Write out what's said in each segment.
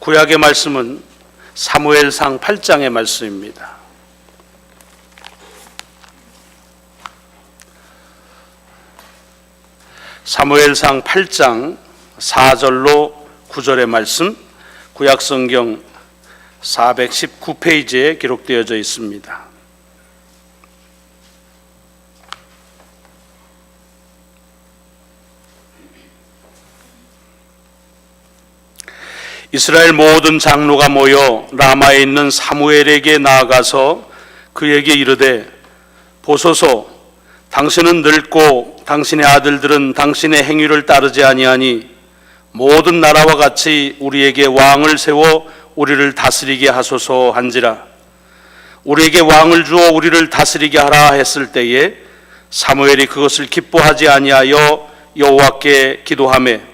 구약의 말씀은 사무엘상 8장의 말씀입니다. 사무엘상 8장 4절로 9절의 말씀 구약 성경 419페이지에 기록되어져 있습니다. 이스라엘 모든 장로가 모여 라마에 있는 사무엘에게 나아가서 그에게 이르되 보소서 당신은 늙고 당신의 아들들은 당신의 행위를 따르지 아니하니 모든 나라와 같이 우리에게 왕을 세워 우리를 다스리게 하소서 한지라. 우리에게 왕을 주어 우리를 다스리게 하라 했을 때에 사무엘이 그것을 기뻐하지 아니하여 여호와께 기도하매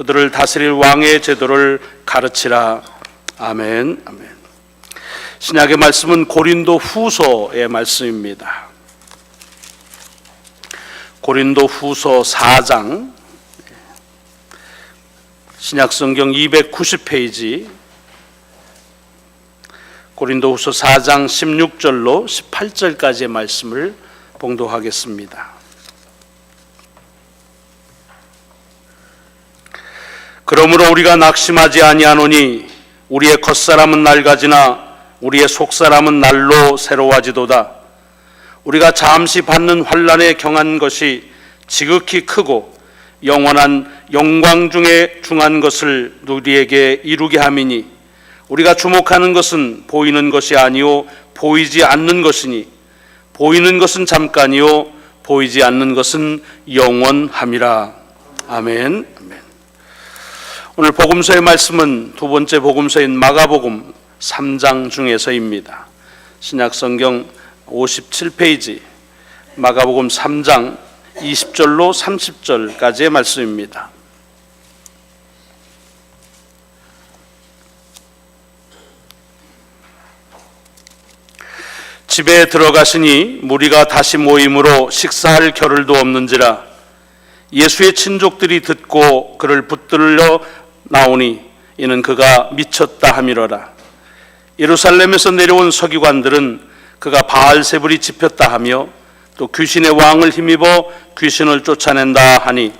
그들을 다스릴 왕의 제도를 가르치라. 아멘. 아멘. 신약의 말씀은 고린도 후서의 말씀입니다. 고린도 후서 4장 신약 성경 290페이지 고린도 후서 4장 16절로 18절까지의 말씀을 봉독하겠습니다. 그러므로 우리가 낙심하지 아니하노니 우리의 겉사람은 낡아지나 우리의 속사람은 날로 새로워지도다. 우리가 잠시 받는 환란에 경한 것이 지극히 크고 영원한 영광 중에 중한 것을 우리에게 이루게 함이니 우리가 주목하는 것은 보이는 것이 아니요 보이지 않는 것이니 보이는 것은 잠깐이요 보이지 않는 것은 영원함이라. 아멘. 오늘 복음서의 말씀은 두 번째 복음서인 마가복음 3장 중에서입니다. 신약 성경 57페이지 마가복음 3장 20절로 30절까지의 말씀입니다. 집에 들어가시니 무리가 다시 모임으로 식사할 겨를도 없는지라 예수의 친족들이 듣고 그를 붙들려 나오니 이는 그가 미쳤다 함이로라. 예루살렘에서 내려온 서기관들은 그가 바알세불이 집혔다 하며 또 귀신의 왕을 힘입어 귀신을 쫓아낸다 하니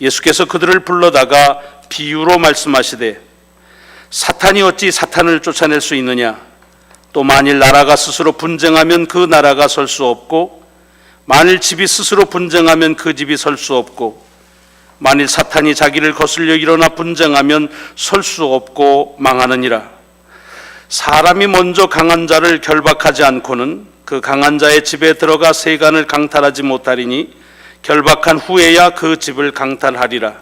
예수께서 그들을 불러다가 비유로 말씀하시되 사탄이 어찌 사탄을 쫓아낼 수 있느냐? 또 만일 나라가 스스로 분쟁하면 그 나라가 설 수 없고 만일 집이 스스로 분쟁하면 그 집이 설 수 없고 만일 사탄이 자기를 거슬려 일어나 분쟁하면 설 수 없고 망하느니라. 사람이 먼저 강한 자를 결박하지 않고는 그 강한 자의 집에 들어가 세간을 강탈하지 못하리니 결박한 후에야 그 집을 강탈하리라.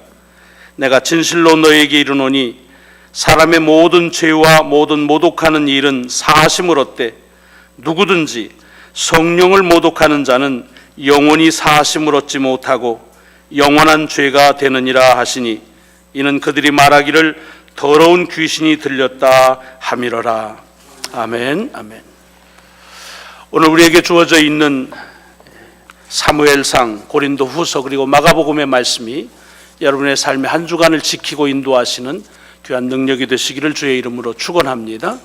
내가 진실로 너에게 이르노니 사람의 모든 죄와 모든 모독하는 일은 사하심을 얻되 누구든지 성령을 모독하는 자는 영원히 사하심을 얻지 못하고 영원한 죄가 되느니라 하시니 이는 그들이 말하기를 더러운 귀신이 들렸다 함이러라 아멘 아멘 오늘 우리에게 주어져 있는 사무엘상 고린도 후서 그리고 마가복음의 말씀이 여러분의 삶의 한 주간을 지키고 인도하시는 귀한 능력이 되시기를 주의 이름으로 축원합니다.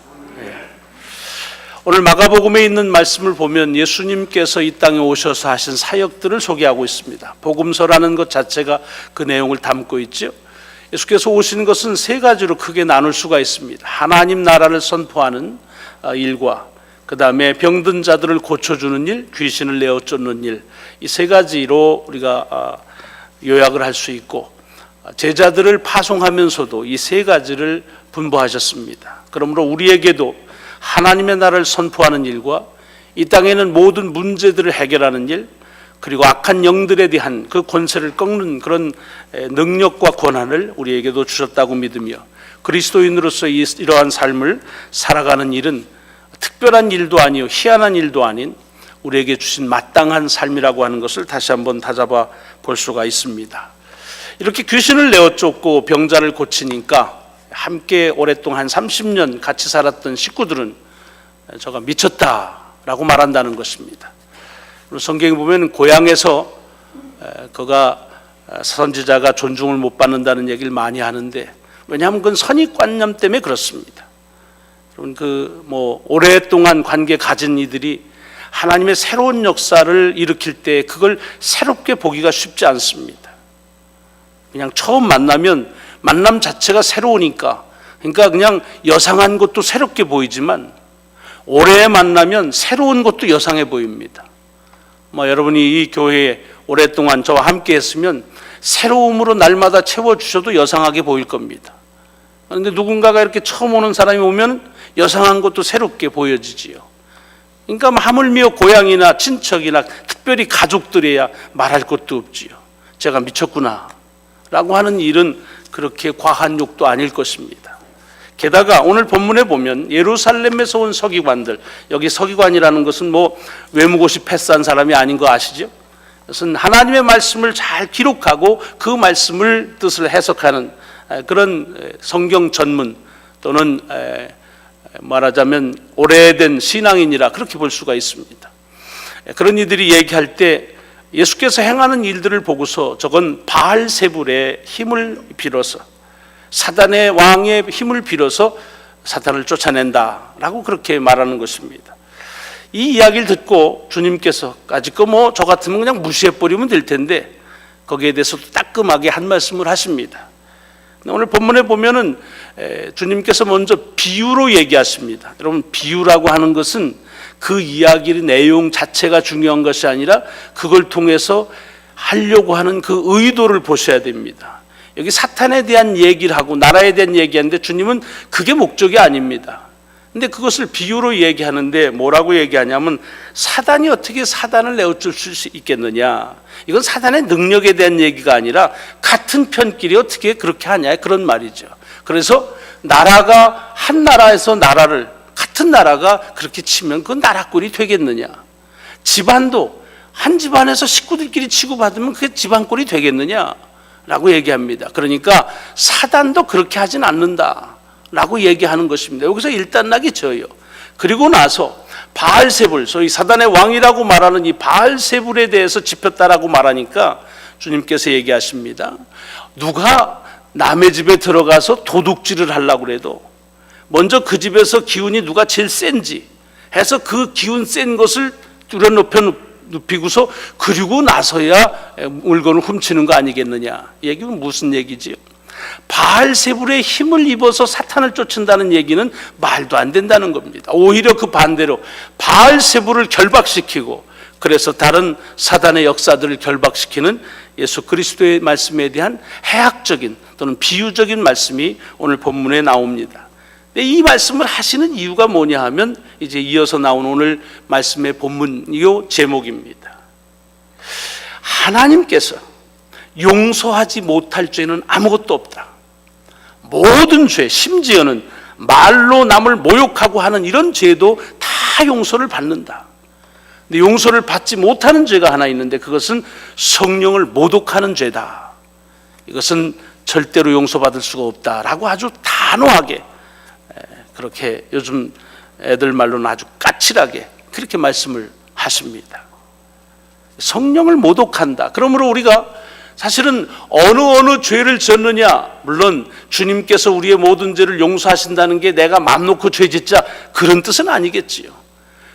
예. 오늘 마가복음에 있는 말씀을 보면 예수님께서 이 땅에 오셔서 하신 사역들을 소개하고 있습니다. 복음서라는 것 자체가 그 내용을 담고 있죠. 예수께서 오신 것은 세 가지로 크게 나눌 수가 있습니다. 하나님 나라를 선포하는 아, 일과 그 다음에 병든 자들을 고쳐주는 일, 귀신을 내어 쫓는 일, 이 세 가지로 우리가 아, 요약을 할 수 있고 제자들을 파송하면서도 이 세 가지를 분부하셨습니다. 그러므로 우리에게도 하나님의 나라를 선포하는 일과 이 땅에는 모든 문제들을 해결하는 일, 그리고 악한 영들에 대한 그 권세를 꺾는 그런 능력과 권한을 우리에게도 주셨다고 믿으며 그리스도인으로서 이- 이러한 삶을 살아가는 일은 특별한 일도 아니요 희한한 일도 아닌 우리에게 주신 마땅한 삶이라고 하는 것을 다시 한번 다잡아 볼 수가 있습니다. 이렇게 귀신을 내어 쫓고 병자를 고치니까 함께 오랫동안 한 30년 같이 살았던 식구들은 저가 미쳤다라고 말한다는 것입니다. 성경에 보면 고향에서 에, 그가 에, 선지자가 존중을 못 받는다는 얘기를 많이 하는데 왜냐하면 그건 선입관념 때문에 그렇습니다. 여러분 그 뭐 오랫동안 관계 가진 이들이 하나님의 새로운 역사를 일으킬 때 그걸 새롭게 보기가 쉽지 않습니다. 그냥 처음 만나면 만남 자체가 새로우니까 그러니까 그냥 여상한 것도 새롭게 보이지만 오래 만나면 새로운 것도 여상해 보입니다. 뭐 여러분이 이 교회에 오랫동안 저와 함께 했으면 새로움으로 날마다 채워 주셔도 여상하게 보일 겁니다. 그런데 누군가가 이렇게 처음 오는 사람이 오면 여상한 것도 새롭게 보여지지요. 그러니까 뭐 하물며 고향이나 친척이나 특별히 가족들이야 말할 것도 없지요. 제가 미쳤구나. 라고 하는 일은 그렇게 과한 욕도 아닐 것입니다. 게다가 오늘 본문에 보면 예루살렘에서 온 서기관들, 여기 서기관이라는 것은 뭐 외무고시 패스한 사람이 아닌 거 아시죠? 그것은 하나님의 말씀을 잘 기록하고 그 말씀을 뜻을 해석하는 에, 그런 에, 성경 전문 또는 에, 말하자면 오래된 신앙인이라 그렇게 볼 수가 있습니다. 에, 그런 이들이 얘기할 때 예수께서 행하는 일들을 보고서 저건 바알세불의 힘을 빌어서 사단의 왕의 힘을 빌어서 사탄을 쫓아낸다라고 그렇게 말하는 것입니다. 이 이야기를 듣고 주님께서 아직도 뭐저 같으면 그냥 무시해 버리면 될 텐데 거기에 대해서도 따끔하게 한 말씀을 하십니다. 오늘 본문에 보면은 에, 주님께서 먼저 비유로 얘기하십니다. 여러분 비유라고 하는 것은 그 이야기의 내용 자체가 중요한 것이 아니라 그걸 통해서 하려고 하는 그 의도를 보셔야 됩니다. 여기 사탄에 대한 얘기를 하고 나라에 대한 얘기하는데 주님은 그게 목적이 아닙니다. 근데 그것을 비유로 얘기하는데 뭐라고 얘기하냐면 사단이 어떻게 사단을 내어줄 수 있겠느냐. 이건 사단의 능력에 대한 얘기가 아니라 같은 편끼리 어떻게 그렇게 하냐 그런 말이죠. 그래서 나라가 한 나라에서 나라를 같은 나라가 그렇게 치면 그건 나라꼴이 되겠느냐. 집안도 한 집안에서 식구들끼리 치고받으면 그게 집안꼴이 되겠느냐. 라고 얘기합니다. 그러니까 사단도 그렇게 하진 않는다. 라고 얘기하는 것입니다. 여기서 일단락이 저요. 그리고 나서 바알세불, 소위 사단의 왕이라고 말하는 이 바알세불에 대해서 짚혔다라고 말하니까 주님께서 얘기하십니다. 누가 남의 집에 들어가서 도둑질을 하려고 그래도 먼저 그 집에서 기운이 누가 제일 센지 해서 그 기운 센 것을 뚜려 높여 눕히고서 그리고 나서야 물건을 훔치는 거 아니겠느냐. 이 얘기는 무슨 얘기지요? 바알세불의 힘을 입어서 사탄을 쫓는다는 얘기는 말도 안 된다는 겁니다. 오히려 그 반대로 바알세불을 결박시키고 그래서 다른 사단의 역사들을 결박시키는 예수 그리스도의 말씀에 대한 해학적인 또는 비유적인 말씀이 오늘 본문에 나옵니다. 근데 이 말씀을 하시는 이유가 뭐냐 하면 이제 이어서 나온 오늘 말씀의 본문이요 제목입니다. 하나님께서 용서하지 못할 죄는 아무것도 없다. 모든 죄, 심지어는 말로 남을 모욕하고 하는 이런 죄도 다 용서를 받는다. 근데 용서를 받지 못하는 죄가 하나 있는데 그것은 성령을 모독하는 죄다. 이것은 절대로 용서받을 수가 없다라고 아주 단호하게 그렇게 요즘 애들 말로는 아주 까칠하게 그렇게 말씀을 하십니다. 성령을 모독한다. 그러므로 우리가 사실은 어느 어느 죄를 졌느냐 물론 주님께서 우리의 모든 죄를 용서하신다는 게 내가 맘 놓고 죄 짓자 그런 뜻은 아니겠지요.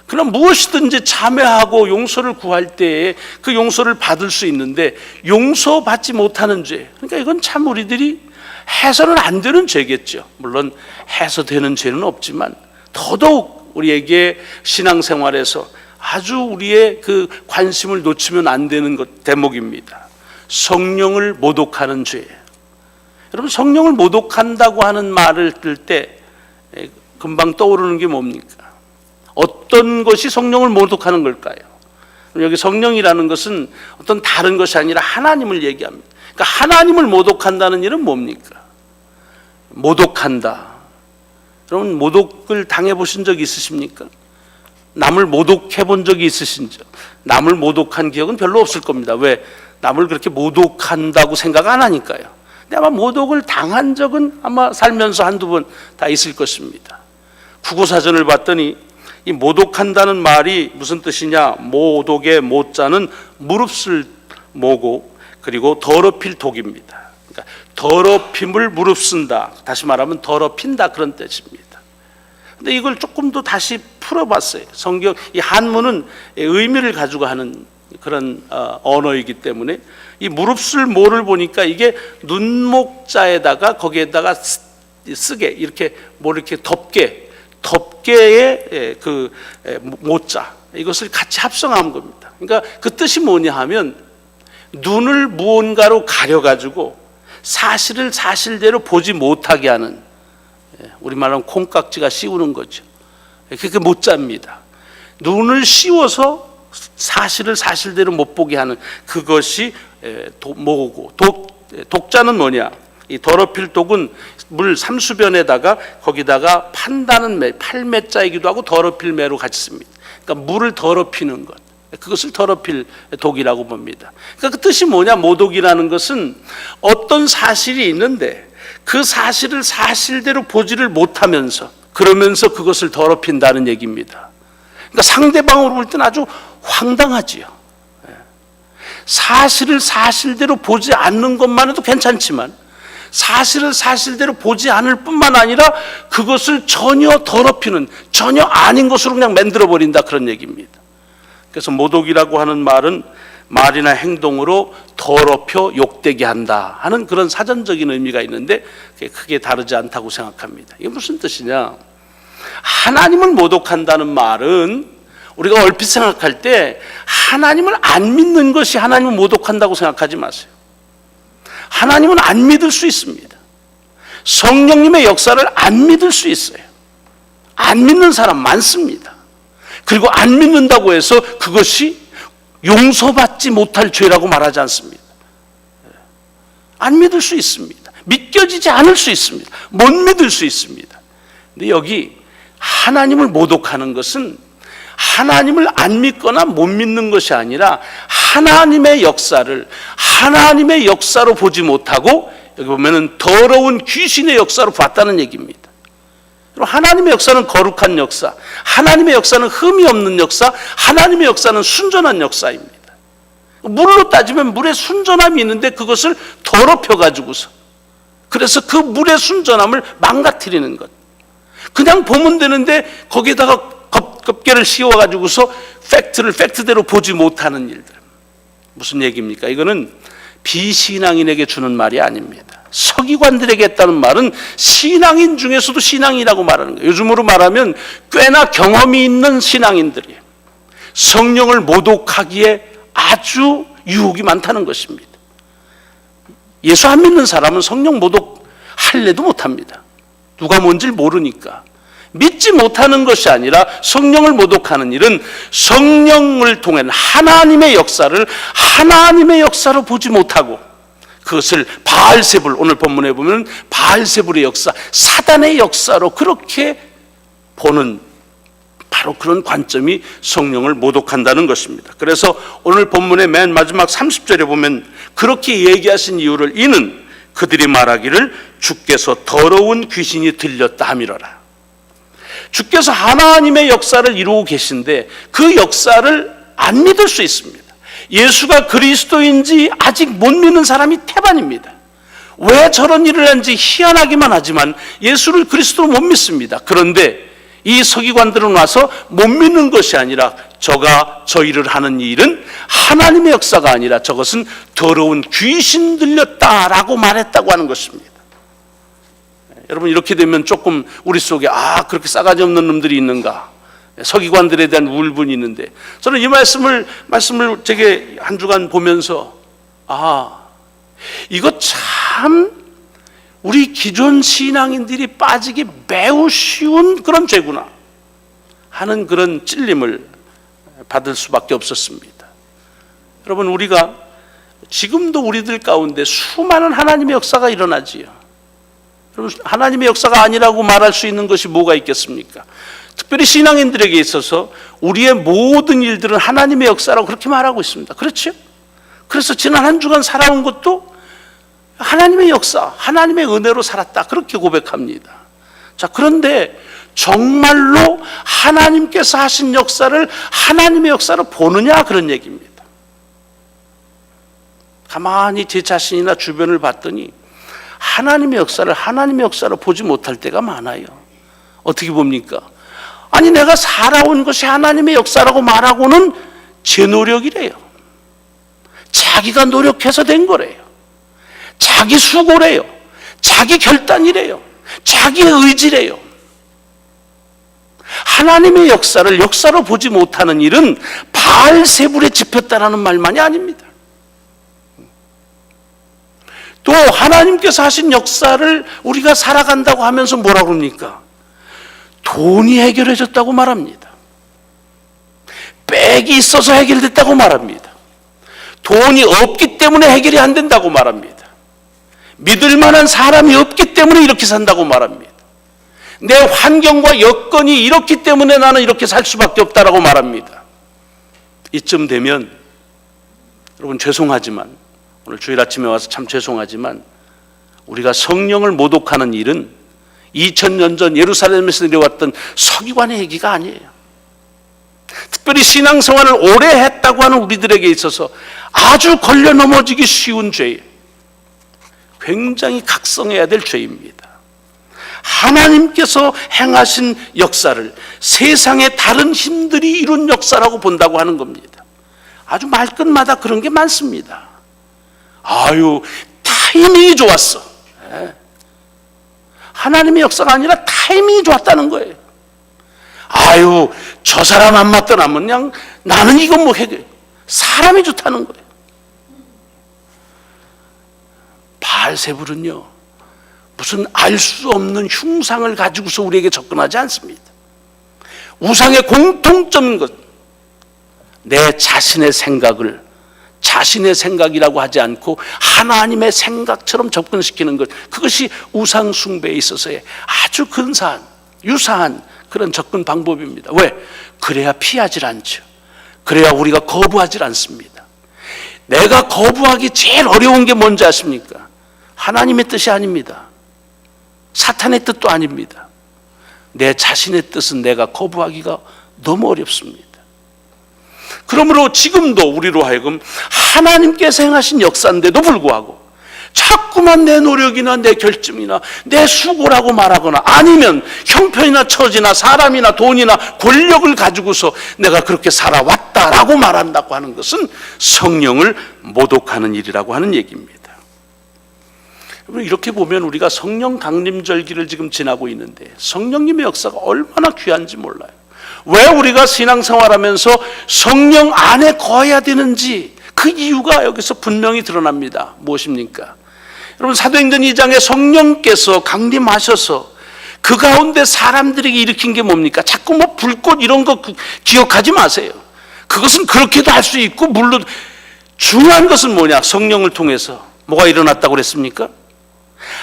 그럼 무엇이든지 참회하고 용서를 구할 때에 그 용서를 받을 수 있는데 용서받지 못하는 죄 그러니까 이건 참 우리들이 해서는 안 되는 죄겠죠. 물론 해서 되는 죄는 없지만 더더욱 우리에게 신앙생활에서 아주 우리의 그 관심을 놓치면 안 되는 것 대목입니다. 성령을 모독하는 죄. 여러분 성령을 모독한다고 하는 말을 들 때 금방 떠오르는 게 뭡니까? 어떤 것이 성령을 모독하는 걸까요? 여기 성령이라는 것은 어떤 다른 것이 아니라 하나님을 얘기합니다. 그러니까 하나님을 모독한다는 일은 뭡니까? 모독한다. 여러분 모독을 당해 보신 적 있으십니까? 남을 모독해 본 적이 있으신지 남을 모독한 기억은 별로 없을 겁니다. 왜? 남을 그렇게 모독한다고 생각 안 하니까요. 근데 아마 모독을 당한 적은 아마 살면서 한두 번 다 있을 것입니다. 국어사전을 봤더니 이 모독한다는 말이 무슨 뜻이냐? 모독의 모자는 무릅쓸 모고 그리고 더럽힐 독입니다. 그러니까 더럽힘을 무릅쓴다. 다시 말하면 더럽힌다 그런 뜻입니다. 근데 이걸 조금 더 다시 풀어봤어요. 성경 이 한문은 의미를 가지고 하는 그런 어, 언어이기 때문에 이 무릅쓸 모를 보니까 이게 눈목자에다가 거기에다가 쓰- 쓰게 이렇게 뭐 이렇게 덮게 덮개의 예, 그 예, 모자 이것을 같이 합성한 겁니다. 그러니까 그 뜻이 뭐냐 하면 눈을 무언가로 가려 가지고 사실을 사실대로 보지 못하게 하는 예, 우리말로 콩깍지가 씌우는 거죠. 그게 모자입니다. 눈을 씌워서 사실을 사실대로 못 보게 하는 그것이 에, 도- 뭐고 독 에, 독자는 뭐냐? 이 더럽힐 독은 물 삼수변에다가 거기다가 판다는 매, 팔매자이기도 하고 더럽힐 매로 같이 씁니다. 그러니까 물을 더럽히는 것. 그것을 더럽힐 독이라고 봅니다. 그러니까 그 뜻이 뭐냐? 모독이라는 것은 어떤 사실이 있는데 그 사실을 사실대로 보지를 못하면서 그러면서 그것을 더럽힌다는 얘기입니다. 그러니까 상대방으로 볼 때는 아주 황당하지요. 예. 사실을 사실대로 보지 않는 것만 해도 괜찮지만 사실을 사실대로 보지 않을 뿐만 아니라 그것을 전혀 더럽히는 전혀 아닌 것으로 그냥 만들어 버린다 그런 얘기입니다. 그래서 모독이라고 하는 말은 말이나 행동으로 더럽혀 욕되게 한다 하는 그런 사전적인 의미가 있는데 크게 다르지 않다고 생각합니다. 이게 무슨 뜻이냐? 하나님을 모독한다는 말은 우리가 얼핏 생각할 때 하나님을 안 믿는 것이 하나님을 모독한다고 생각하지 마세요. 하나님은 안 믿을 수 있습니다. 성령님의 역사를 안 믿을 수 있어요. 안 믿는 사람 많습니다. 그리고 안 믿는다고 해서 그것이 용서받지 못할 죄라고 말하지 않습니다. 안 믿을 수 있습니다. 믿겨지지 않을 수 있습니다. 못 믿을 수 있습니다. 근데 여기 하나님을 모독하는 것은 하나님을 안 믿거나 못 믿는 것이 아니라 하나님의 역사를 하나님의 역사로 보지 못하고 여기 보면은 더러운 귀신의 역사로 봤다는 얘기입니다. 여러분, 하나님의 역사는 거룩한 역사, 하나님의 역사는 흠이 없는 역사, 하나님의 역사는 순전한 역사입니다. 물로 따지면 물에 순전함이 있는데 그것을 더럽혀 가지고서 그래서 그 물의 순전함을 망가뜨리는 것. 그냥 보면 되는데 거기에다가 겁, 겁개를 씌워 가지고서 팩트를 팩트대로 보지 못하는 일들. 무슨 얘기입니까? 이거는 비신앙인에게 주는 말이 아닙니다. 서기관들에게 했다는 말은 신앙인 중에서도 신앙이라고 말하는 거예요. 요즘으로 말하면 꽤나 경험이 있는 신앙인들이에요. 성령을 모독하기에 아주 유혹이 많다는 것입니다. 예수 안 믿는 사람은 성령 모독 할래도 못합니다. 누가 뭔지 모르니까. 믿지 못하는 것이 아니라 성령을 모독하는 일은 성령을 통한 하나님의 역사를 하나님의 역사로 보지 못하고 그것을 바알세불 오늘 본문에 보면 바알세불의 역사 사단의 역사로 그렇게 보는 바로 그런 관점이 성령을 모독한다는 것입니다. 그래서 오늘 본문의 맨 마지막 30절에 보면 그렇게 얘기하신 이유를 이는 그들이 말하기를 주께서 더러운 귀신이 들렸다 함이로라. 주께서 하나님의 역사를 이루고 계신데 그 역사를 안 믿을 수 있습니다. 예수가 그리스도인지 아직 못 믿는 사람이 태반입니다. 왜 저런 일을 한지 희한하기만 하지만 예수를 그리스도로 못 믿습니다. 그런데 이 서기관들은 와서 못 믿는 것이 아니라 저가 저 일을 하는 일은 하나님의 역사가 아니라 저것은 더러운 귀신 들렸다라고 말했다고 하는 것입니다. 여러분 이렇게 되면 조금 우리 속에 아 그렇게 싸가지 없는 놈들이 있는가 서기관들에 대한 울분이 있는데 저는 이 말씀을 말씀을 되게 한 주간 보면서 아 이거 참 우리 기존 신앙인들이 빠지기 매우 쉬운 그런 죄구나 하는 그런 찔림을 받을 수밖에 없었습니다. 여러분 우리가 지금도 우리들 가운데 수많은 하나님의 역사가 일어나지요. 여러분, 하나님의 역사가 아니라고 말할 수 있는 것이 뭐가 있겠습니까? 특별히 신앙인들에게 있어서 우리의 모든 일들은 하나님의 역사라고 그렇게 말하고 있습니다. 그렇죠? 그래서 지난 한 주간 살아온 것도 하나님의 역사, 하나님의 은혜로 살았다. 그렇게 고백합니다. 자, 그런데 정말로 하나님께서 하신 역사를 하나님의 역사로 보느냐 그런 얘기입니다. 가만히 제 자신이나 주변을 봤더니 하나님의 역사를 하나님의 역사로 보지 못할 때가 많아요. 어떻게 봅니까? 아니 내가 살아온 것이 하나님의 역사라고 말하고는 제 노력이래요. 자기가 노력해서 된 거래요. 자기 수고래요. 자기 결단이래요. 자기의 의지래요. 하나님의 역사를 역사로 보지 못하는 일은 바알세불에 집혔다라는 말만이 아닙니다. 또 하나님께서 하신 역사를 우리가 살아간다고 하면서 뭐라 그럽니까? 돈이 해결해 줬다고 말합니다. 백이 있어서 해결됐다고 말합니다. 돈이 없기 때문에 해결이 안 된다고 말합니다. 믿을 만한 사람이 없기 때문에 이렇게 산다고 말합니다. 내 환경과 여건이 이렇기 때문에 나는 이렇게 살 수밖에 없다라고 말합니다. 이쯤 되면 여러분 죄송하지만 오늘 주일 아침에 와서 참 죄송하지만 우리가 성령을 모독하는 일은 2000년 전 예루살렘에서 내려왔던 서기관의 얘기가 아니에요. 특별히 신앙생활을 오래 했다고 하는 우리들에게 있어서 아주 걸려 넘어지기 쉬운 죄예요. 굉장히 각성해야 될 죄입니다. 하나님께서 행하신 역사를 세상의 다른 힘들이 이룬 역사라고 본다고 하는 겁니다. 아주 말끝마다 그런 게 많습니다. 아유, 타이밍이 좋았어. 예. 하나님의 역사가 아니라 타이밍이 좋았다는 거예요. 아유, 저 사람 안 맞더라면 그냥 나는 이건 뭐 해결. 사람이 좋다는 거예요. 바알세불은요, 무슨 알 수 없는 흉상을 가지고서 우리에게 접근하지 않습니다. 우상의 공통점인 것, 내 자신의 생각을 자신의 생각이라고 하지 않고 하나님의 생각처럼 접근시키는 것, 그것이 우상 숭배에 있어서의 아주 근사한, 유사한 그런 접근 방법입니다. 왜? 그래야 피하질 않죠. 그래야 우리가 거부하질 않습니다. 내가 거부하기 제일 어려운 게 뭔지 아십니까? 하나님의 뜻이 아닙니다. 사탄의 뜻도 아닙니다. 내 자신의 뜻은 내가 거부하기가 너무 어렵습니다. 그러므로 지금도 우리로 하여금 하나님께서 행하신 역사인데도 불구하고 자꾸만 내 노력이나 내 결점이나 내 수고라고 말하거나 아니면 형편이나 처지나 사람이나 돈이나 권력을 가지고서 내가 그렇게 살아왔다라고 말한다고 하는 것은 성령을 모독하는 일이라고 하는 얘기입니다. 이렇게 보면 우리가 성령 강림절기를 지금 지나고 있는데 성령님의 역사가 얼마나 귀한지 몰라요. 왜 우리가 신앙생활하면서 성령 안에 거해야 되는지 그 이유가 여기서 분명히 드러납니다. 무엇입니까? 여러분 사도행전 2장에 성령께서 강림하셔서 그 가운데 사람들에게 일으킨 게 뭡니까? 자꾸 뭐 불꽃 이런 거 그- 기억하지 마세요. 그것은 그렇게도 할 수 있고 물론 중요한 것은 뭐냐? 성령을 통해서 뭐가 일어났다고 그랬습니까?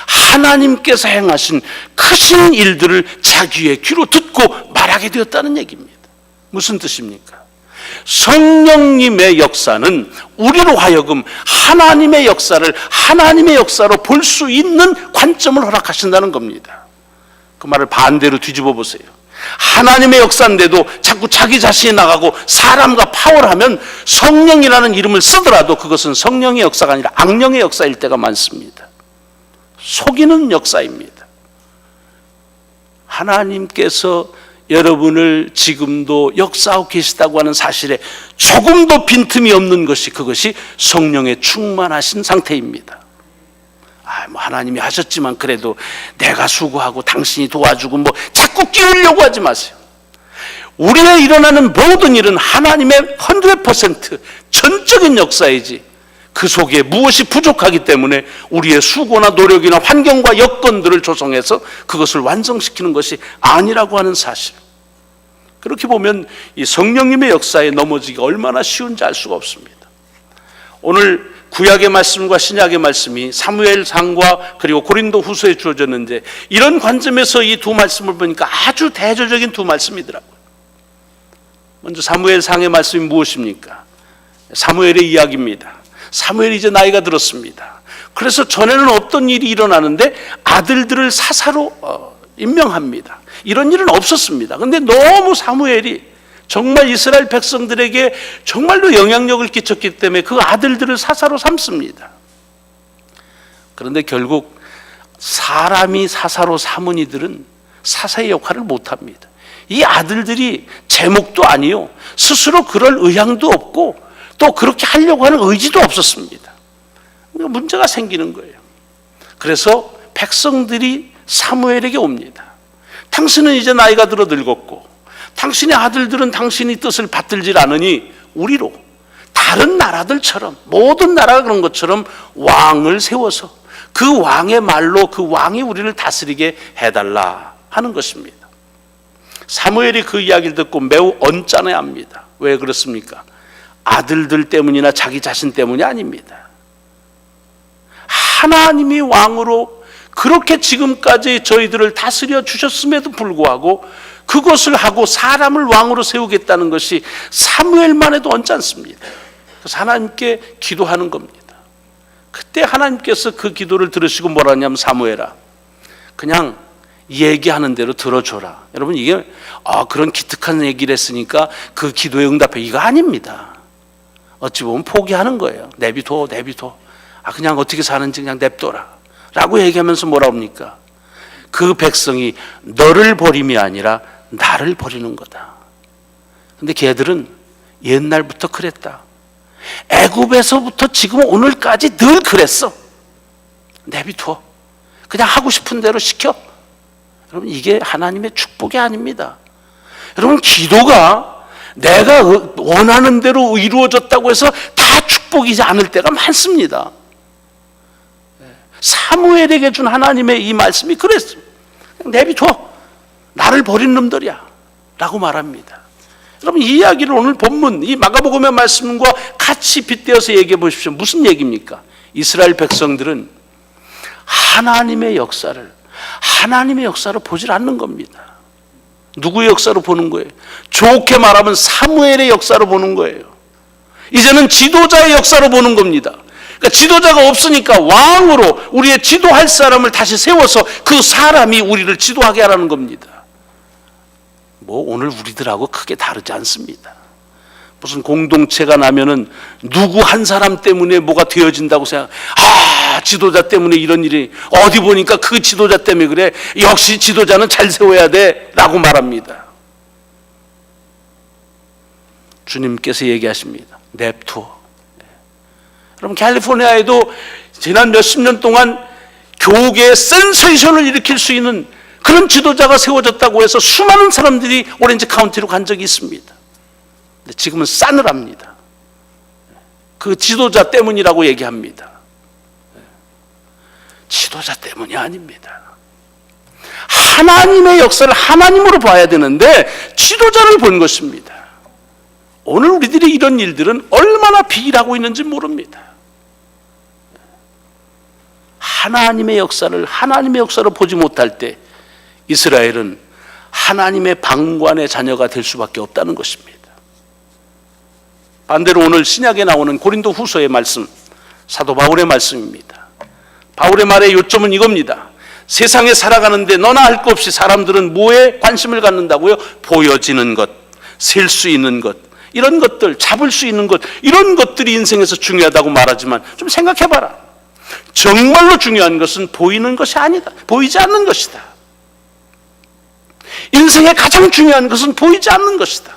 하나님께서 행하신 크신 일들을 자기의 귀로 듣고 말하게 되었다는 얘기입니다. 무슨 뜻입니까? 성령님의 역사는 우리로 하여금 하나님의 역사를 하나님의 역사로 볼 수 있는 관점을 허락하신다는 겁니다. 그 말을 반대로 뒤집어 보세요. 하나님의 역사인데도 자꾸 자기 자신이 나가고 사람과 파워를 하면 성령이라는 이름을 쓰더라도 그것은 성령의 역사가 아니라 악령의 역사일 때가 많습니다. 속이는 역사입니다. 하나님께서 여러분을 지금도 역사하고 계시다고 하는 사실에 조금도 빈틈이 없는 것이 그것이 성령의 충만하신 상태입니다. 아, 뭐 하나님이 하셨지만 그래도 내가 수고하고 당신이 도와주고 뭐 자꾸 끼우려고 하지 마세요. 우리의 일어나는 모든 일은 하나님의 100% 전적인 역사이지 그 속에 무엇이 부족하기 때문에 우리의 수고나 노력이나 환경과 여건들을 조성해서 그것을 완성시키는 것이 아니라고 하는 사실. 그렇게 보면 이 성령님의 역사에 넘어지기가 얼마나 쉬운지 알 수가 없습니다. 오늘 구약의 말씀과 신약의 말씀이 사무엘상과 그리고 고린도 후서에 주어졌는데 이런 관점에서 이 두 말씀을 보니까 아주 대조적인 두 말씀이더라고요. 먼저 사무엘상의 말씀이 무엇입니까? 사무엘의 이야기입니다. 사무엘이 이제 나이가 들었습니다. 그래서 전에는 없던 일이 일어나는데 아들들을 사사로 어, 임명합니다. 이런 일은 없었습니다. 근데 너무 사무엘이 정말 이스라엘 백성들에게 정말로 영향력을 끼쳤기 때문에 그 아들들을 사사로 삼습니다. 그런데 결국 사람이 사사로 삼은 이들은 사사의 역할을 못 합니다. 이 아들들이 제목도 아니요. 스스로 그럴 의향도 없고 또 그렇게 하려고 하는 의지도 없었습니다. 그러니까 문제가 생기는 거예요. 그래서 백성들이 사무엘에게 옵니다. 당신은 이제 나이가 들어 늙었고 당신의 아들들은 당신의 뜻을 받들질 않으니 우리로 다른 나라들처럼 모든 나라가 그런 것처럼 왕을 세워서 그 왕의 말로 그 왕이 우리를 다스리게 해달라 하는 것입니다. 사무엘이 그 이야기를 듣고 매우 언짢아합니다. 왜 그렇습니까? 아들들 때문이나 자기 자신 때문이 아닙니다. 하나님이 왕으로 그렇게 지금까지 저희들을 다스려 주셨음에도 불구하고 그것을 하고 사람을 왕으로 세우겠다는 것이 사무엘만 해도 언짢습니다. 그래서 하나님께 기도하는 겁니다. 그때 하나님께서 그 기도를 들으시고 뭐라 하냐면 사무엘아 그냥 얘기하는 대로 들어줘라. 여러분 이게 아 그런 기특한 얘기를 했으니까 그 기도에 응답해 이거 아닙니다. 어찌 보면 포기하는 거예요. 내비둬 내비둬. 아 그냥 어떻게 사는지 그냥 냅둬라. 라고 얘기하면서 뭐라 합니까? 그 백성이 너를 버림이 아니라 나를 버리는 거다. 근데 걔들은 옛날부터 그랬다. 애굽에서부터 지금 오늘까지 늘 그랬어. 내비둬. 그냥 하고 싶은 대로 시켜. 여러분 이게 하나님의 축복이 아닙니다. 여러분 기도가 내가 원하는 대로 이루어졌다고 해서 다 축복이지 않을 때가 많습니다. 사무엘에게 준 하나님의 이 말씀이 그랬습니다. 내비둬. 나를 버린 놈들이야. 라고 말합니다. 여러분, 이 이야기를 오늘 본문, 이 마가복음의 말씀과 같이 빗대어서 얘기해 보십시오. 무슨 얘기입니까? 이스라엘 백성들은 하나님의 역사를, 하나님의 역사로 보질 않는 겁니다. 누구의 역사로 보는 거예요? 좋게 말하면 사무엘의 역사로 보는 거예요. 이제는 지도자의 역사로 보는 겁니다. 그러니까 지도자가 없으니까 왕으로 우리의 지도할 사람을 다시 세워서 그 사람이 우리를 지도하게 하라는 겁니다. 뭐 오늘 우리들하고 크게 다르지 않습니다. 무슨 공동체가 나면은 누구 한 사람 때문에 뭐가 되어진다고 생각, 아, 지도자 때문에 이런 일이, 어디 보니까 그 지도자 때문에 그래. 역시 지도자는 잘 세워야 돼. 라고 말합니다. 주님께서 얘기하십니다. 냅투어. 여러분, 캘리포니아에도 지난 몇십 년 동안 교계에 센세이션을 일으킬 수 있는 그런 지도자가 세워졌다고 해서 수많은 사람들이 오렌지 카운티로 간 적이 있습니다. 근데 지금은 싸늘합니다. 그 지도자 때문이라고 얘기합니다. 지도자 때문이 아닙니다. 하나님의 역사를 하나님으로 봐야 되는데 지도자를 본 것입니다. 오늘 우리들이 이런 일들은 얼마나 비일하고 있는지 모릅니다. 하나님의 역사를 하나님의 역사로 보지 못할 때 이스라엘은 하나님의 방관의 자녀가 될 수밖에 없다는 것입니다. 반대로 오늘 신약에 나오는 고린도 후서의 말씀, 사도 바울의 말씀입니다. 바울의 말의 요점은 이겁니다. 세상에 살아가는데 너나 할 것 없이 사람들은 뭐에 관심을 갖는다고요? 보여지는 것, 셀 수 있는 것, 이런 것들, 잡을 수 있는 것, 이런 것들이 인생에서 중요하다고 말하지만 좀 생각해 봐라. 정말로 중요한 것은 보이는 것이 아니다. 보이지 않는 것이다. 인생의 가장 중요한 것은 보이지 않는 것이다.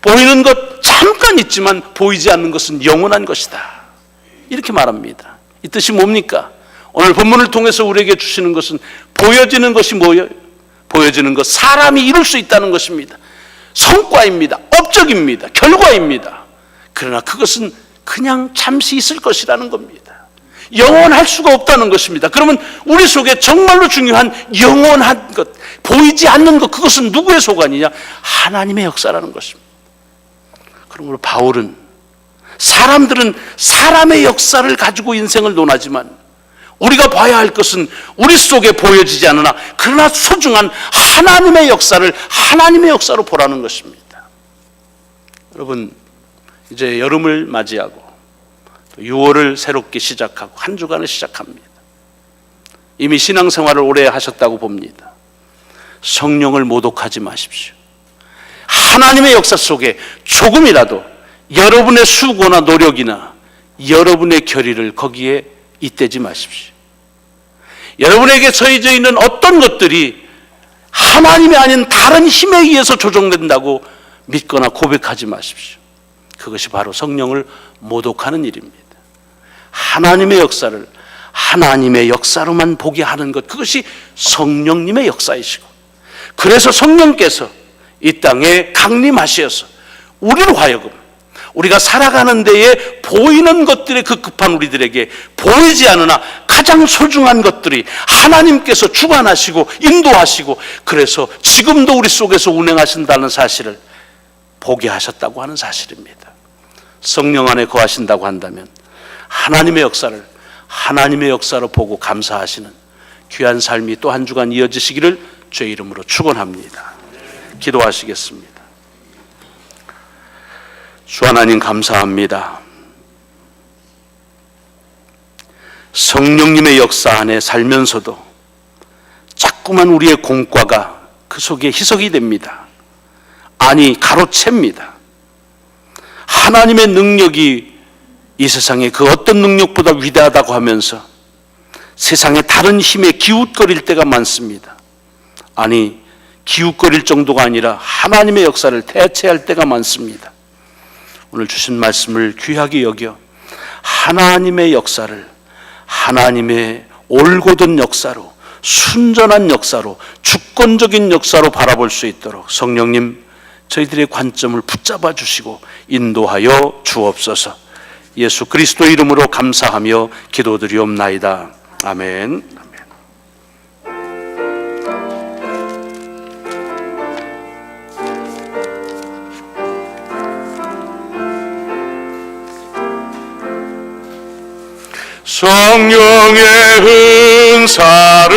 보이는 것 잠깐 있지만 보이지 않는 것은 영원한 것이다. 이렇게 말합니다. 이 뜻이 뭡니까? 오늘 본문을 통해서 우리에게 주시는 것은 보여지는 것이 뭐예요? 보여지는 것, 사람이 이룰 수 있다는 것입니다. 성과입니다. 업적입니다. 결과입니다. 그러나 그것은 그냥 잠시 있을 것이라는 겁니다. 영원할 수가 없다는 것입니다. 그러면 우리 속에 정말로 중요한 영원한 것, 보이지 않는 것, 그것은 누구의 소관이냐? 하나님의 역사라는 것입니다. 그러므로 바울은 사람들은 사람의 역사를 가지고 인생을 논하지만 우리가 봐야 할 것은 우리 속에 보여지지 않으나 그러나 소중한 하나님의 역사를 하나님의 역사로 보라는 것입니다. 여러분 이제 여름을 맞이하고 6월을 새롭게 시작하고 한 주간을 시작합니다. 이미 신앙생활을 오래 하셨다고 봅니다. 성령을 모독하지 마십시오. 하나님의 역사 속에 조금이라도 여러분의 수고나 노력이나 여러분의 결의를 거기에 잇대지 마십시오. 여러분에게 처해져 있는 어떤 것들이 하나님이 아닌 다른 힘에 의해서 조정된다고 믿거나 고백하지 마십시오. 그것이 바로 성령을 모독하는 일입니다. 하나님의 역사를 하나님의 역사로만 보게 하는 것, 그것이 성령님의 역사이시고, 그래서 성령께서 이 땅에 강림하셔서 우리로 하여금 우리가 살아가는 데에 보이는 것들의 그 급한 우리들에게 보이지 않으나 가장 소중한 것들이 하나님께서 주관하시고 인도하시고 그래서 지금도 우리 속에서 운행하신다는 사실을 보게 하셨다고 하는 사실입니다. 성령 안에 거하신다고 한다면 하나님의 역사를 하나님의 역사로 보고 감사하시는 귀한 삶이 또 한 주간 이어지시기를 주의 이름으로 축원합니다. 기도하시겠습니다. 주 하나님 감사합니다. 성령님의 역사 안에 살면서도 자꾸만 우리의 공과가 그 속에 희석이 됩니다. 아니 가로챕니다. 하나님의 능력이 이 세상에 그 어떤 능력보다 위대하다고 하면서 세상에 다른 힘에 기웃거릴 때가 많습니다. 아니 기웃거릴 정도가 아니라 하나님의 역사를 대체할 때가 많습니다. 오늘 주신 말씀을 귀하게 여겨 하나님의 역사를 하나님의 올곧은 역사로 순전한 역사로 주권적인 역사로 바라볼 수 있도록 성령님 저희들의 관점을 붙잡아 주시고 인도하여 주옵소서. 예수 그리스도 이름으로 감사하며 기도드리옵나이다. 아멘. 성령의 은사를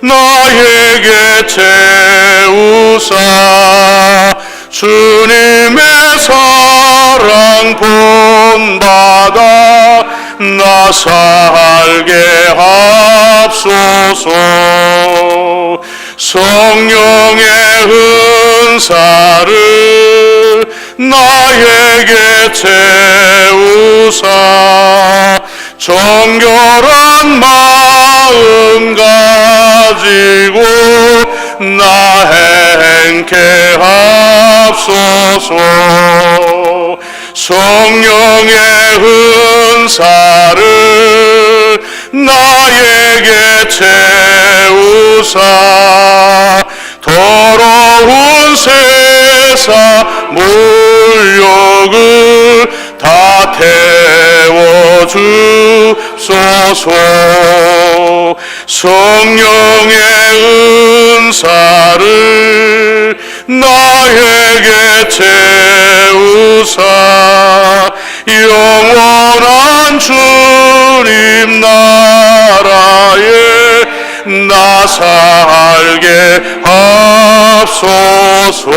나에게 채우사 주님의 사랑 본받아 나 살게 합소서. 성령의 은사를 나에게 채우사 합소서. 성령의 은사를 나에게 채우사 더러운 세상 물욕을 다 태워 주소서. 성령의 은사를 나에게 채우사. 영원한 주님 나라에 나 살게 합소서